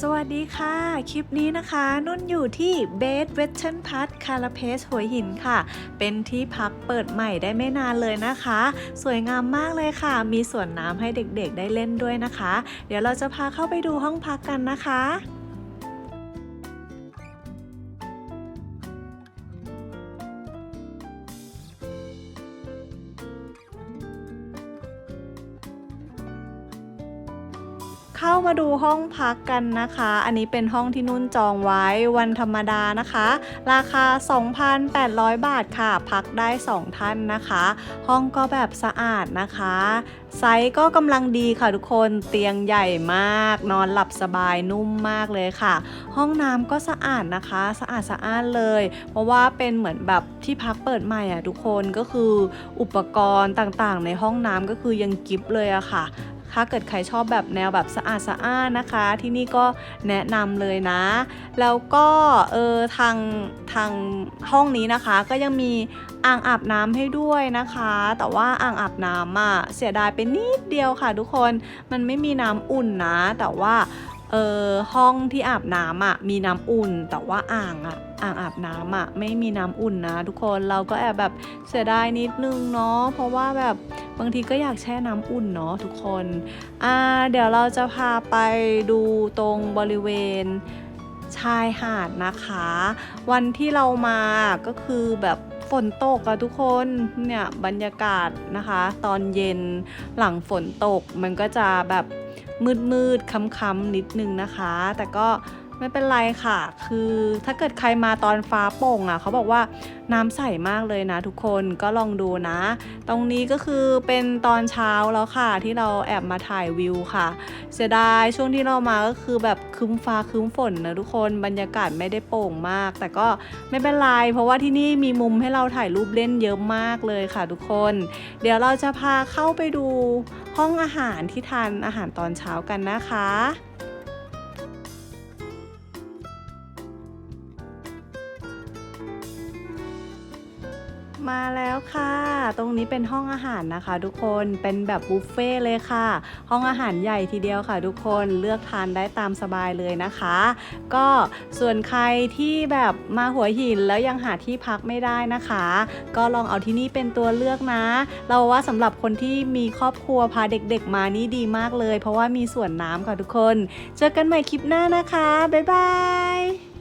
สวัสดีค่ะ คลิปนี้นะคะ นุ่นอยู่ที่เบสเวสเทิร์นพัทคาราเพสหัวหินค่ะ เป็นที่พักเปิดใหม่ได้ไม่นานเลยนะคะ สวยงามมากเลยค่ะ มีสวนน้ำให้เด็กๆได้เล่นด้วยนะคะ เดี๋ยวเราจะพาเข้าไปดูห้องพักกันนะคะ เข้ามาดูห้องพักกันนะคะ อันนี้เป็นห้องที่นุ่นจองไว้วันธรรมดานะคะ ราคา 2,800 บาทค่ะ พักได้ 2 ท่านนะคะ ห้องก็แบบสะอาดนะคะ ไซส์ก็กำลังดีค่ะทุกคนเตียงใหญ่มาก นอนหลับสบายนุ่มมากเลยค่ะ ห้องน้ำก็สะอาดนะคะ สะอาดสะอานเลย เพราะว่าเป็นเหมือนแบบที่พักเปิดใหม่อะทุกคนก็คืออุปกรณ์ต่างๆ ในห้องน้ำก็คือยังกิฟเลยอะค่ะ ถ้าเกิดใครชอบแบบแนวแบบสะอาดสะอ้านนะคะ ที่นี่ก็แนะนำเลยนะ แล้วก็เออทางทางห้องนี้นะคะ ก็ยังมีอ่างอาบน้ำให้ด้วยนะคะ แต่ว่าอ่างอาบน้ำอะเสียดายไปนิดเดียวค่ะ ทุกคนมันไม่มีน้ำอุ่นนะ แต่ว่าเออห้องที่อาบน้ำอะมีน้ำอุ่น แต่ว่าอ่างอะ อ่างอาบน้ำอะไม่มีน้ำอุ่นนะทุกคนเราก็แอบแบบเสียดายนิดนึงเนาะเพราะว่าแบบบางทีก็อยากแช่น้ำอุ่นเนาะทุกคนอ่าเดี๋ยวเราจะพาไปดูตรงบริเวณชายหาดนะคะ วันที่เรามาก็คือแบบฝนตกอะทุกคนเนี่ยบรรยากาศนะคะ ตอนเย็นหลังฝนตกมันก็จะแบบมืดๆค้ำๆนิดนึงนะคะ แต่ก็ ไม่เป็นไรค่ะ คือถ้าเกิดใครมาตอนฟ้าโป่งอะเขาบอกว่าน้ำใสมากเลยนะทุกคนก็ลองดูนะ ตรงนี้ก็คือเป็นตอนเช้าแล้วค่ะ ที่เราแอบมาถ่ายวิวค่ะ เสียดายช่วงที่เรามาก็คือแบบครึ้มฟ้าครึ้มฝนนะทุกคนบรรยากาศไม่ได้โป่งมาก แต่ก็ไม่เป็นไรเพราะว่าที่นี่มีมุมให้เราถ่ายรูปเล่นเยอะมากเลยค่ะ ทุกคน เดี๋ยวเราจะพาเข้าไปดูห้องอาหารที่ทานอาหารตอนเช้ากันนะคะ มาแล้วค่ะ ตรงนี้เป็นห้องอาหารนะคะ ทุกคน เป็นแบบบุฟเฟ่ต์เลยค่ะ ห้องอาหารใหญ่ทีเดียวค่ะ ทุกคน เลือกทานได้ตามสบายเลยนะคะ ก็ส่วนใครที่แบบมาหัวหินแล้วยังหาที่พักไม่ได้นะคะ ก็ลองเอาที่นี่เป็นตัวเลือกนะ เราว่าสำหรับคนที่มีครอบครัวพาเด็กๆมานี่ดีมากเลย เพราะว่ามีสวนน้ำค่ะทุกคน เจอกันใหม่คลิปหน้านะคะ บ๊ายบาย